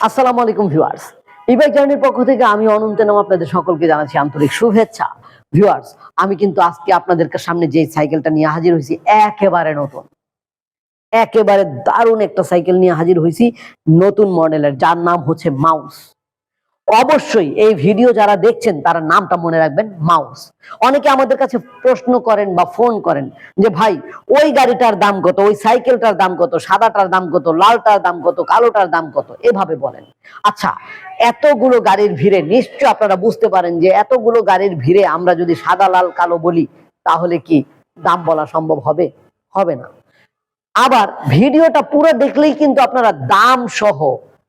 আসসালামু আলাইকুম ভিউয়ার্স। ইবাই জার্নির পক্ষ থেকে আমি অনন্ত নাম আপনাদের সকলকে জানাচ্ছি আন্তরিক শুভেচ্ছা। ভিউয়ার্স, আমি কিন্তু আজকে আপনাদের সামনে যে সাইকেলটা নিয়ে হাজির হয়েছি, একেবারে নতুন। একেবারে দারুণ একটা সাইকেল নিয়ে হাজির হয়েছি নতুন মডেলের, যার নাম হচ্ছে মাউস। অবশ্যই এই ভিডিও যারা দেখছেন, তারা নামটা মনে রাখবেন মাউস অনেকে আমাদের কাছে প্রশ্ন করেন বা ফোন করেন যে, ভাই, ওই গাড়িটার দাম কত? ওই সাইকেলটার দাম কত? সাদাটার দাম কত? লালটার দাম কত? কালোটার দাম কত? এভাবে বলেন। আচ্ছা এতগুলো গাড়ির ভিড়ে নিশ্চয় আপনারা বুঝতে পারেন যে, এতগুলো গাড়ির ভিড়ে আমরা যদি সাদা, লাল, কালো বলি, তাহলে কি দাম বলা সম্ভব হবে? হবে না। আবার ভিডিওটা পুরো দেখলেই কিন্তু আপনারা দাম সহ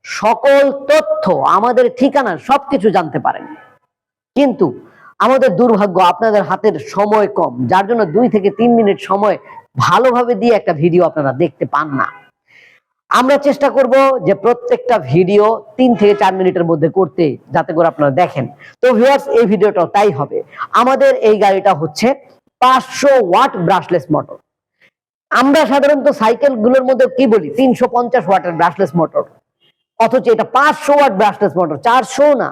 সকল তথ্য, আমাদের ঠিকানা সবকিছু জানতে পারেন। কিন্তু আমাদের দুর্ভাগ্য, আপনাদের হাতের সময় কম। যার জন্য দুই থেকে তিন মিনিট সময় ভালোভাবে দিয়ে একটা ভিডিও আপনারা দেখতে পান না। আমরা চেষ্টা করব যে প্রত্যেকটা ভিডিও তিন থেকে চার মিনিটের মধ্যে করতে, যাতে করে আপনারা দেখেন। তো ভিউয়ার্স, এই ভিডিওটাও তাই হবে। আমাদের এই গাড়িটা হচ্ছে পাঁচশো ওয়াট ব্রাশলেস মোটর। আমরা সাধারণত সাইকেলগুলোর মধ্যে কি বলি? তিনশো পঞ্চাশ ওয়াটের ব্রাশলেস মোটর। অথচ এটা পাঁচশো ওয়াট ব্রাশলেস মোটর চারশো না,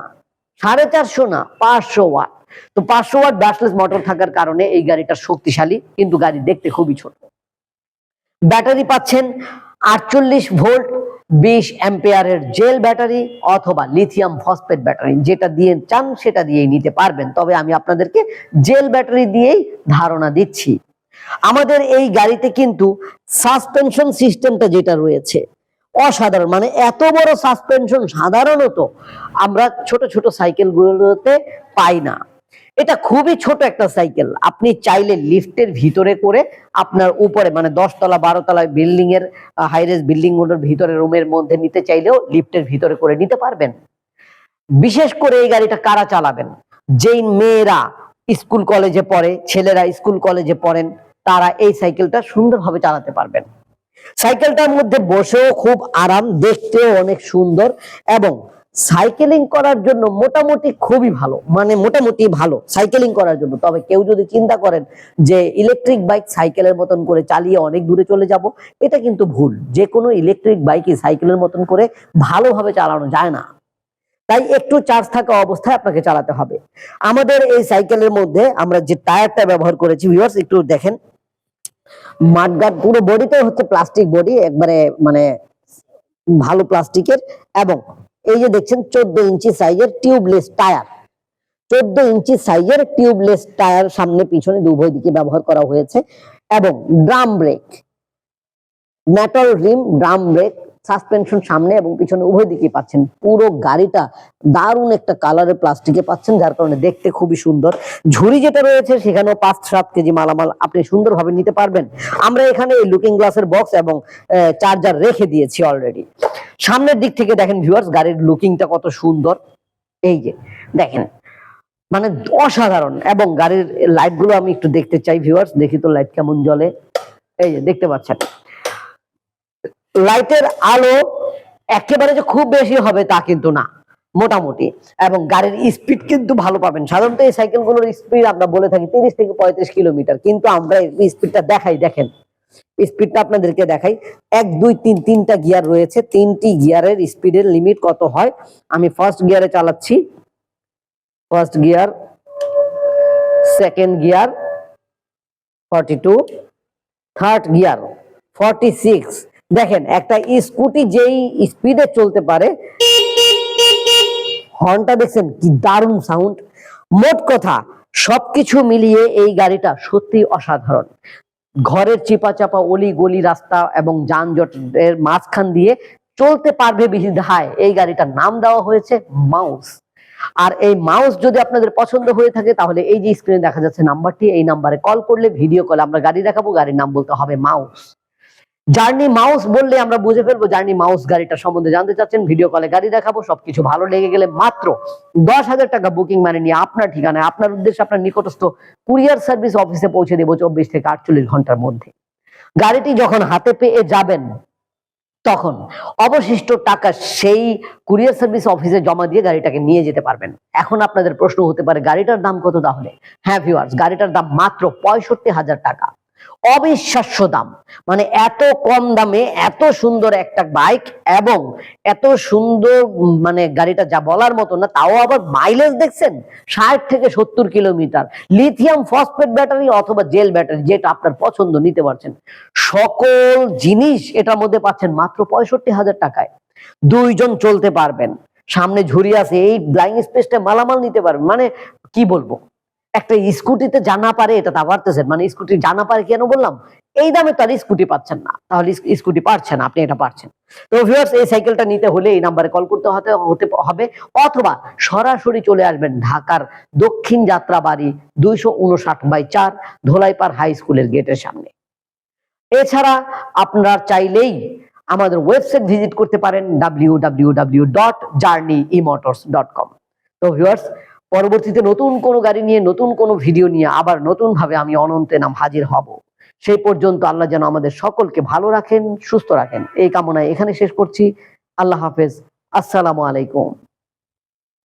সাড়ে চারশো না, পাঁচশো ওয়াট। তো পাঁচশো ওয়াট ব্রাশলেস মোটর থাকার কারণে এই গাড়িটা শক্তিশালী, কিন্তু গাড়ি দেখতে খুবই ছোট। ব্যাটারি পাচ্ছেন আটচল্লিশ ভোল্ট, বিশ অ্যাম্পেয়ারের জেল ব্যাটারি অথবা লিথিয়াম ফসফেট ব্যাটারি, যেটা দিয়ে চান সেটা দিয়েই নিতে পারবেন। তবে আমি আপনাদেরকে জেল ব্যাটারি দিয়েই ধারণা দিচ্ছি। আমাদের এই গাড়িতে কিন্তু সাসপেনশন সিস্টেমটা যেটা রয়েছে অসাধারণ। মানে এত বড় সাসপেনশন সাধারণত আমরা ছোট ছোট সাইকেলগুলোতে পাই না। এটা খুবই ছোট একটা সাইকেল। আপনি চাইলে লিফটের ভিতরে করে আপনার উপরে মানে দশতলা বারো তলা বিল্ডিং এর হাইরেস বিল্ডিংগুলোর ভিতরে রুমের মধ্যে নিতে চাইলেও লিফটের ভিতরে করে নিতে পারবেন। বিশেষ করে এই গাড়িটা কারা চালাবেন? যেই মেয়েরা স্কুল কলেজে পড়ে, ছেলেরা স্কুল কলেজে পড়েন, তারা এই সাইকেলটা সুন্দরভাবে চালাতে পারবেন। সাইকেলটার মধ্যে বসেও খুব আরাম, দেখতেও অনেক সুন্দর এবং সাইকেলিং করার জন্য মোটামুটি খুবই ভালো মানে মোটামুটি ভালো সাইকেলিং করার জন্য। তবে কেউ যদি চিন্তা করেন যে ইলেকট্রিক বাইক সাইকেলের মতন করে চালিয়ে অনেক দূরে চলে যাব, এটা কিন্তু ভুল। যে কোনো ইলেকট্রিক বাইকই সাইকেলের মতন করে ভালোভাবে চালানো যায় না। তাই একটু চার্জ থাকা অবস্থায় আপনাকে চালাতে হবে। আমাদের এই সাইকেলের মধ্যে আমরা যে টায়ারটা ব্যবহার করেছি ভিউয়ার্স একটু দেখেন। মাঠগার্ড পুরো বডিতে হচ্ছে প্লাস্টিক বডি একবারে মানে ভালো প্লাস্টিকের এবং এই যে দেখছেন চোদ্দ ইঞ্চি সাইজের টিউবলেস টায়ার চোদ্দ ইঞ্চি সাইজের টিউবলেস টায়ার সামনে পিছনে উভয় দিকে ব্যবহার করা হয়েছে এবং drum brake metal rim drum brake suspension সামনে এবং পিছনে উভয় দিকে পাচ্ছেন। পুরো গাড়িটা দারুণ একটা কালারের প্লাস্টিকে পাচ্ছেন, যার কারণে দেখতে খুবই সুন্দর। ঝুড়ি যেটা রয়েছে, সেখানেও পাঁচ সাত কেজি মালামাল আপনি সুন্দরভাবে নিতে পারবেন। আমরা এখানে এই লুকিং গ্লাসের বক্স এবং চার্জার রেখে দিয়েছি অলরেডি সামনের দিক থেকে দেখেন ভিউয়ার্স গাড়ির লুকিংটা কত সুন্দর। এই যে, দেখেন মানে অসাধারণ। এবং গাড়ির লাইটগুলো আমি একটু দেখতে চাই ভিউয়ার্স দেখি তো লাইট কেমন জ্বলে। এই যে, দেখতে পাচ্ছেন। লাইটের আলো একেবারে যে খুব বেশি হবে তা কিন্তু না, মোটামুটি। এবং গাড়ির স্পিড কিন্তু ভালো পাবেন। সাধারণত এই সাইকেলগুলোর স্পিড আমরা বলে থাকি তিরিশ থেকে পঁয়ত্রিশ কিলোমিটার কিন্তু আমরা স্পিডটা দেখাই, দেখেন। স্পিডটা আপনাদেরকে দেখাই। এক, দুই, তিন, তিনটা গিয়ার রয়েছে। তিনটি গিয়ারের স্পিডের লিমিট কত হয়? আমি ফার্স্ট গিয়ারে চালাচ্ছি। First gear second gear forty two third gear forty six দেখেন, একটা স্কুটি যেই স্পিডে চলতে পারে, হর্নটা দেখছেন কি দারুণ সাউন্ড মোট কথা, সবকিছু মিলিয়ে এই গাড়িটা সত্যি অসাধারণ। ঘরের চিপা চাপা অলি গলি রাস্তা এবং যানজটের মাঝখান দিয়ে চলতে পারবে বিধায় এই গাড়িটার নাম দেওয়া হয়েছে মাউস। আর এই মাউস যদি আপনাদের পছন্দ হয়ে থাকে, তাহলে এই যে স্ক্রিনে দেখা যাচ্ছে নাম্বারটি এই নাম্বারে কল করলে ভিডিও কলে আমরা গাড়ি দেখাবো, গাড়ির নাম বলতে হবে মাউস। জার্নি মাউস বললে আমরা বুঝে ফেলব জার্নি মাউস গাড়িটা সম্বন্ধে জানতে চাচ্ছেন ভিডিও কলে গাড়ি দেখাবো, সবকিছু ভালো লেগে গেলে মাত্র দশ হাজার টাকা বুকিং মানে নিয়ে আপনার ঠিকানায়, আপনার উদ্দেশ্যে আপনার নিকটস্থ কুরিয়ার সার্ভিস অফিসে পৌঁছে দেবো চব্বিশ থেকে আটচল্লিশ ঘণ্টার মধ্যে। গাড়িটি যখন হাতে পেয়ে যাবেন, তখন অবশিষ্ট টাকা সেই কুরিয়ার সার্ভিস অফিসে জমা দিয়ে গাড়িটাকে নিয়ে যেতে পারবেন। এখন আপনাদের প্রশ্ন হতে পারে, গাড়িটার দাম কত তাহলে? হ্যাঁ ভিউয়ার্স গাড়িটার দাম মাত্র পঁয়ষট্টি হাজার টাকা। অবিশ্বাস্য দাম। মানে এত কম দামে এত সুন্দর একটা বাইক এবং এত সুন্দর মানে গাড়িটা যা বলার মতো না, তাও আবার মাইলেজ দেখছেন? ষাট থেকে সত্তর কিলোমিটার। লিথিয়াম ফসফেট ব্যাটারি অথবা জেল ব্যাটারি যেটা আপনার পছন্দ, নিতে পারছেন। সকল জিনিস এটার মধ্যে পাচ্ছেন মাত্র পঁয়ষট্টি হাজার টাকায়। দুইজন চলতে পারবেন। সামনে ঝুড়ি আছে, এই ব্লাইং স্পেসটা মালামাল নিতে পারবেন। মানে কি বলব? একটা স্কুটিতে জানা পারে এটা তা পারতেছেন। মানে স্কুটি জানা পারে কেন বললাম? এই দামে তো আর স্কুটি পাচ্ছেন না। তাহলে স্কুটি পাচ্ছেন আপনি এটা পারছেন। তো ভিউয়ার্স এই সাইকেলটা নিতে হলে এই নাম্বারে কল করতে হতে হতে হবে। অথবা সরাসরি চলে আসবেন ঢাকার দক্ষিণ যাত্রাবাড়ি দুইশো উনষাট বাই চার, ধোলাইপাড় হাই স্কুলের গেটের সামনে। এছাড়া আপনারা চাইলেই আমাদের ওয়েবসাইট ভিজিট করতে পারেন W W W dot journey emotors dot com তো ভিউয়ার্স পরবর্তীতে নতুন কোনো গাড়ি নিয়ে, নতুন কোনো ভিডিও নিয়ে, আবার নতুন ভাবে আমি অনন্তে নাম হাজির হব। সেই পর্যন্ত আল্লাহ যেন আমাদের সকলকে ভালো রাখেন, সুস্থ রাখেন। এই কামনায় এখানে শেষ করছি। আল্লাহ হাফেজ। আসসালামু আলাইকুম।